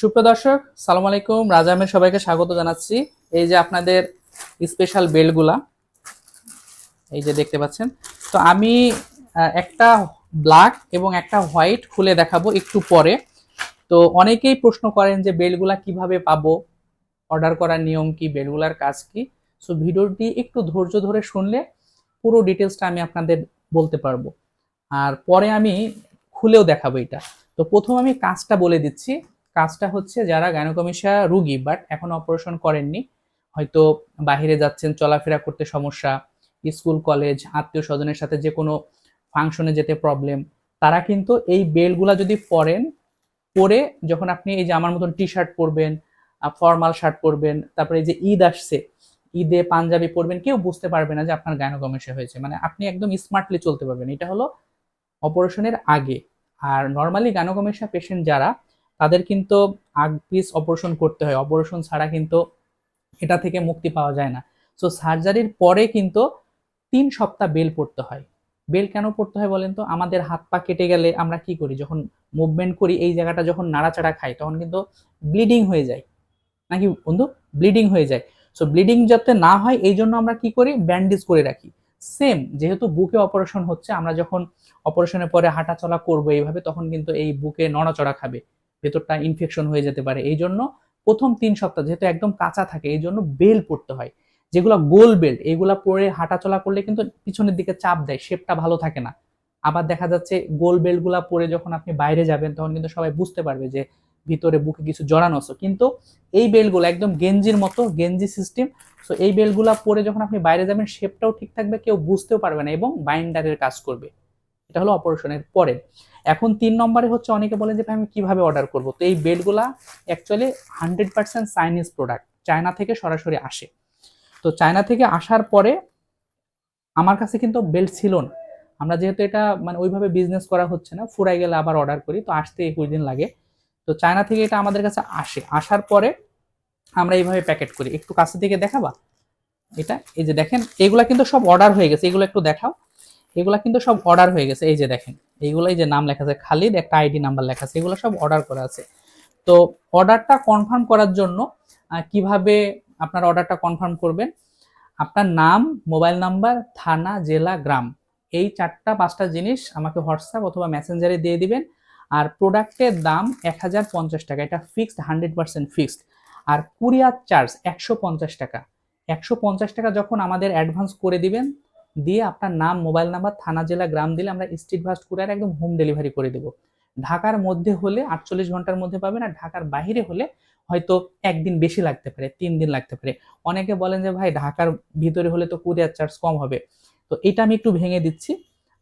সুপ্রদর্শক সালাম আলাইকুম। রাজা আহমেদ সবাইকে স্বাগত জানাচ্ছি। এই যে আপনাদের স্পেশাল বেলগুলা, এই যে দেখতে পাচ্ছেন। তো আমি একটা ব্ল্যাক এবং একটা হোয়াইট খুলে দেখাবো একটু পরে। তো অনেকেই প্রশ্ন করেন যে বেলগুলা কীভাবে পাবো? অর্ডার করার নিয়ম কি? বেলগুলার কাজ কি? সো ভিডিওটি একটু ধৈর্য ধরে শুনলে পুরো ডিটেলসটা আমি আপনাদের বলতে পারব। আর পরে আমি খুলেও দেখাবো এটা। তো প্রথম আমি কাজটা বলে দিচ্ছি। কাজটা হচ্ছে যারা গাইনোকমিশা রুগী বাট এখন অপারেশন করেননি, হয়তো বাইরে যাচ্ছেন, চলাফেরা করতে সমস্যা, স্কুল কলেজ আত্মীয় স্বজনের সাথে যে কোনো ফাংশনে যেতে প্রবলেম তারা কিন্তু এই বেলগুলা যদি পরেন, পরে যখন আপনি এই যে আমার মতন টি শার্ট পরবেন ফর্মাল শার্ট পরবেন, তারপরে এই যে ঈদ আসছে, ঈদে পাঞ্জাবি পরবেন, কেউ বুঝতে পারবে না যে আপনার গাইনোকমিশা হয়েছে মানে আপনি একদম স্মার্টলি চলতে পারবেন। এটা হলো অপারেশনের আগে, আর নর্মালি গাইনোকমিশা পেশেন্ট যারা তাদের কিন্তু আগ পিস অপারেশন করতে হয়। অপারেশন ছাড়া কিন্তু এটা থেকে মুক্তি পাওয়া যায় না। সো সার্জারির পরে কিন্তু তিন সপ্তাহ বেল পড়তে হয়। বেল কেন পড়তে হয় বলেন তো? আমাদের হাত পা কেটে গেলে আমরা কি করি? যখন মুভমেন্ট করি, এই জায়গাটা যখন নাড়াচাড়া খাই, তখন কিন্তু ব্লিডিং হয়ে যায়। নাকি বন্ধু? ব্লিডিং হয়ে যায়। সো ব্লিডিং যাতে না হয়, এই জন্য আমরা কি করি? ব্যান্ডেজ করে রাখি। সেম যেহেতু বুকে অপারেশন হচ্ছে, আমরা যখন অপারেশনের পরে হাঁটা চলা করব এইভাবে, তখন কিন্তু এই বুকে নড়াচড়া খাবে। ভেতরটা ইনফেকশন হয়ে যেতে পারে। এই জন্য প্রথম তিন সপ্তাহ যেহেতু একদম কাঁচা থাকে, এই জন্য বেল পড়তে হয়। যেগুলো গোল বেল্ট, এগুলা পরে হাঁটাচলা করলে কিন্তু পিছনের দিকে চাপ দেয় শেপটা ভালো থাকে না। আবার দেখা যাচ্ছে গোল বেল্টগুলা পরে যখন আপনি বাইরে যাবেন, তখন কিন্তু সবাই বুঝতে পারবে যে ভিতরে বুকে কিছু জড়ানো আছে। কিন্তু এই বেল্টগুলো একদম গেঞ্জির মতো, গেঞ্জি সিস্টেম সো এই বেল্টগুলা পরে যখন আপনি বাইরে যাবেন শেপটাও ঠিক থাকবে, কেউ বুঝতেও পারবে না এবং বাইন্ডারের কাজ করবে। এটা হলো অপারেশনের পরে। এখন তিন নম্বরে হচ্ছে অনেকে বলেন যে, ভাই, আমি কীভাবে অর্ডার করব? তো এই বেল্টগুলা actually hundred percent Chinese product China থেকে সরাসরি আসে। তো চায়না থেকে আসার পরে আমার কাছে কিন্তু বেল্ট ছিল না। আমরা যেহেতু এটা মানে ওইভাবে বিজনেস করা হচ্ছে না, ফুরাই গেলে আবার অর্ডার করি, তো আসতে একুশ দিন লাগে। তো চায়না থেকে এটা আমাদের কাছে আসে। আসার পরে আমরা এইভাবে প্যাকেট করি। একটু কাছে থেকে দেখাবা? এটা, এই যে দেখেন, এগুলা কিন্তু সব অর্ডার হয়ে গেছে। এগুলো একটু দেখাও। এগুলা কিন্তু সব অর্ডার হয়ে গেছে। এই যে দেখেন। এইগুলাই যে নাম লেখা আছে, খালিদ একটা আইডি নাম্বার লেখা আছে, এগুলো সব অর্ডার করা আছে। তো অর্ডারটা কনফার্ম করার জন্য কীভাবে আপনার অর্ডারটা কনফার্ম করবেন? আপনার নাম মোবাইল নাম্বার থানা, জেলা, গ্রাম, এই চারটা, পাঁচটা জিনিস আমাকে হোয়াটসঅ্যাপ অথবা মেসেঞ্জারে দিয়ে দিবেন। আর প্রোডাক্টের দাম এক হাজার পঞ্চাশ টাকা, এটা ফিক্সড হান্ড্রেড পার্সেন্ট ফিক্সড আর কুরিয়ার চার্জ একশো পঞ্চাশ টাকা। একশো পঞ্চাশ টাকা যখন আমাদের অ্যাডভান্স করে দিবেন দিয়ে আপনার নাম, মোবাইল নাম্বার, থানা, জেলা, গ্রাম দিলে আমরা স্ট্রিট ভাস্ট কুরিয়ার একদম হোম ডেলিভারি করে দেবো। ঢাকার মধ্যে হলে আটচল্লিশ ঘণ্টার মধ্যে পাবেন আর ঢাকার বাইরে হলে হয়তো একদিন বেশি লাগতে পারে, তিন দিন লাগতে পারে। অনেকে বলেন যে, ভাই, ঢাকার ভিতরে হলে তো কুরিয়ার চার্জ কম হবে। তো এটা আমি একটু ভেঙে দিচ্ছি।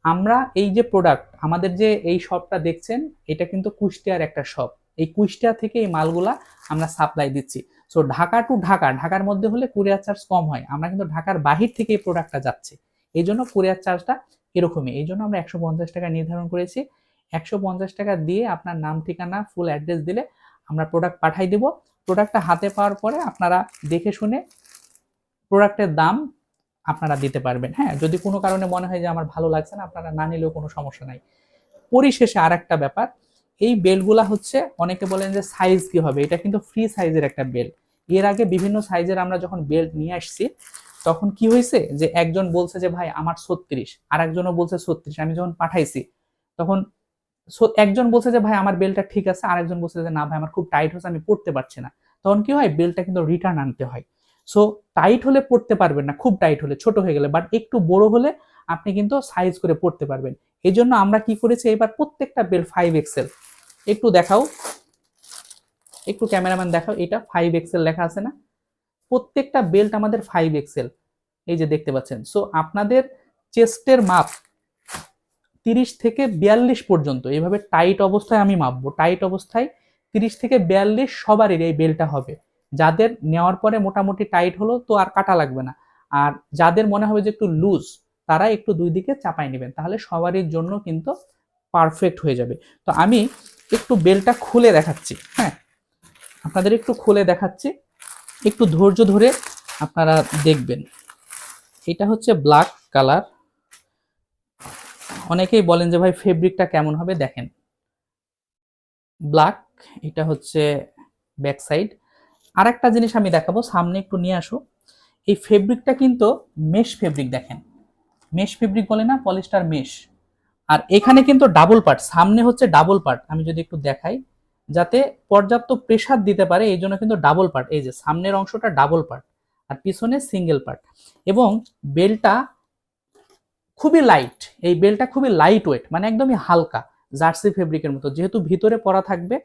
আমরা এই যে প্রোডাক্ট আমাদের যে এই শপটা দেখছেন, এটা কিন্তু কুষ্টিয়ার একটা শপ এই কুষ্টিয়া থেকে এই মালগুলা আমরা সাপ্লাই দিচ্ছি। সো ঢাকা টু ঢাকা, ঢাকার মধ্যে হলে কুরিয়ার চার্জ কম হয়। আমরা কিন্তু ঢাকার বাহির থেকে এই প্রোডাক্টটা যাচ্ছে। এই জন্য কুরিয়ার চার্জটা এরকমই। এই জন্য আমরা একশো পঞ্চাশ টাকা নির্ধারণ করেছি। একশো পঞ্চাশ টাকা দিয়ে আপনার নাম, ঠিকানা ফুল অ্যাড্রেস দিলে আমরা প্রোডাক্ট পাঠাই দেব। প্রোডাক্টটা হাতে পাওয়ার পরে আপনারা দেখে শুনে প্রোডাক্টের দাম আপনারা দিতে পারবেন। হ্যাঁ যদি কোনো কারণে মনে হয় যে আমার ভালো লাগছে না, আপনারা না নিলেও কোনো সমস্যা নাই। পরিশেষে আর একটা ব্যাপার, এই বেলগুলা হচ্ছে অনেকে বলেন যে সাইজ কি হবে? এটা কিন্তু ফ্রি সাইজের একটা বেল এর আগে বিভিন্ন সাইজের আমরা যখন বেল্ট নিয়ে আসছি তখন কি হয়েছে যে একজন বলছে যে, ভাই, আমার ছত্রিশ আর একজনও বলছে ছত্রিশ। আমি যখন পাঠাইছি, তখন একজন বলছে যে, ভাই, আমার বেলটা ঠিক আছে আর একজন বলছে যে, না, ভাই, আমার খুব টাইট হচ্ছে আমি পড়তে পারছি না। তখন কি হয়? বেলটা কিন্তু রিটার্ন আনতে হয়। সো টাইট হলে পড়তে পারবেন না, খুব টাইট হলে, ছোট হয়ে গেলে বাট একটু বড় হলে আপনি কিন্তু সাইজ করে পড়তে পারবেন। এই জন্য আমরা কি করেছি? এবার প্রত্যেকটা বেল ফাইভ এক্সেল একটু দেখাও। একটু ক্যামেরাম্যান দেখাও, এটা ফাইভ এক্সেল লেখা আছে না? প্রত্যেকটা বেল্ট আমাদের ফাইভ এক্সেল এই যে দেখতে পাচ্ছেন। সো আপনাদের চেস্টের মাপ তিরিশ থেকে বিয়াল্লিশ পর্যন্ত, এইভাবে টাইট অবস্থায় আমি মাপবো। টাইট অবস্থায় তিরিশ থেকে বিয়াল্লিশ সবারই এই বেলটা হবে। যাদের নেওয়ার পরে মোটামুটি টাইট হলো তো আর কাটা লাগবে না। আর যাদের মনে হবে যে একটু লুজ তারা একটু দুই দিকে চাপাই নেবেন। তাহলে সবারই জন্য কিন্তু পারফেক্ট হয়ে যাবে। তো আমি একটু বেলটা খুলে দেখাচ্ছি। হ্যাঁ আপনাদের একটু খুলে দেখাচ্ছি। একটু ধৈর্য ধরে আপনারা দেখবেন। এটা হচ্ছে ব্ল্যাক কালার অনেকেই বলেন যে, ভাই ফেব্রিকটা কেমন হবে? দেখেন। ব্ল্যাক এটা হচ্ছে ব্যাক সাইড আর একটা জিনিস আমি দেখাবো, সামনে একটু নিয়ে আসো। এই ফেব্রিকটা কিন্তু মেশ ফেব্রিক দেখেন। মেশ ফেব্রিক বলে না পলিস্টার মেশ আর এখানে কিন্তু ডাবল পার্ট সামনে হচ্ছে ডাবল পার্ট আমি যদি একটু দেখাই। যাতে পর্যাপ্ত প্রেসার দিতে পারে, এই জন্য কিন্তু ডাবল পার্ট এই যে সামনের অংশটা ডাবল পার্ট আর পিছনে সিঙ্গেল পার্ট এবং বেলটা খুবই লাইট এই বেলটা খুবই লাইট ওয়েট মানে একদমই হালকা, জার্সি ফেব্রিকের মতো। যেহেতু ভিতরে পরা থাকবে,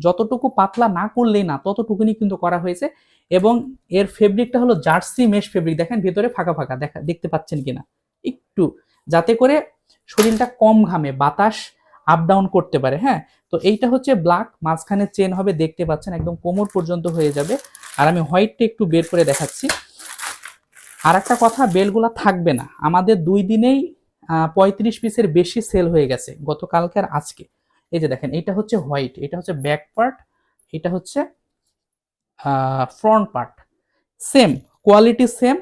যতটুকু পাতলা না করলেই না, ততটুকুনি কিন্তু করা হয়েছে এবং এর ফেব্রিকটা হলো জার্সি মেশ ফেব্রিক দেখেন ভিতরে ফাঁকা ফাঁকা, দেখা, দেখতে পাচ্ছেন কিনা? একটু, যাতে করে শরীরটা কম ঘামে, বাতাস আপ ডাউন করতে পারে হ্যাঁ? তো এইটা হচ্ছে ব্ল্যাক মাঝখানে চেন হবে, দেখতে পাচ্ছেন একদম কোমর পর্যন্ত হয়ে যাবে। আর আমি হোয়াইটটা একটু বের করে দেখাচ্ছি। আর একটা কথা, বেলগুলা থাকবে না। আমাদের দুই দিনেই পঁয়ত্রিশ পিসের বেশি সেল হয়ে গেছে, গতকালকে আর আজকে। এই যে দেখেন এটা হচ্ছে হোয়াইট এটা হচ্ছে ব্যাক পার্ট এটা হচ্ছে front part same quality same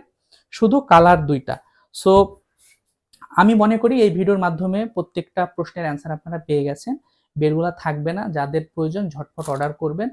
শুধু কালার দুইটা। সো আমি মনে করি এই ভিডিওর মাধ্যমে প্রত্যেকটা প্রশ্নের অ্যান্সার আপনারা পেয়ে গেছেন। বেরগুলা থাকবে না, যাদের প্রয়োজন ঝটপট অর্ডার করবেন।